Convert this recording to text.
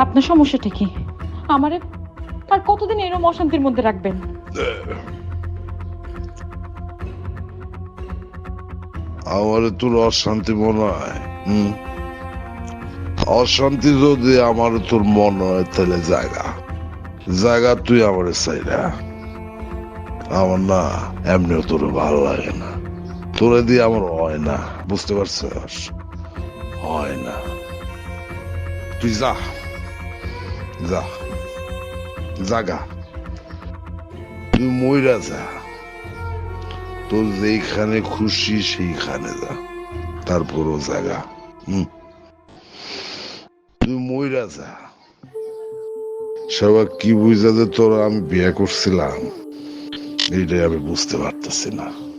আপনার সমস্যাটা কি? আমারে আর কতদিন এরকম অশান্তির মধ্যে রাখবেন? আমার তোর অশান্তি মনে হয় অশান্তি যদি আমার তোর মনে হয়, তাহলে জায়গা। জায়গা তুই আমার চাইরা। আমার না এমনিও তোর ভালো লাগে না। তোরে দিয়ে আমার হয় না, বুঝতে পারছিস? হয় না। তুই যা। যা। জাগা। তুই যা। তোর যেইখানে খুশি সেইখানে যা। তারপরও জায়গা হুম। তুই মইরা যা। সবাই কি বুঝা যে তোরা আমি বিয়ে করছিলাম? এইটাই আমি বুঝতে পারতেছি না।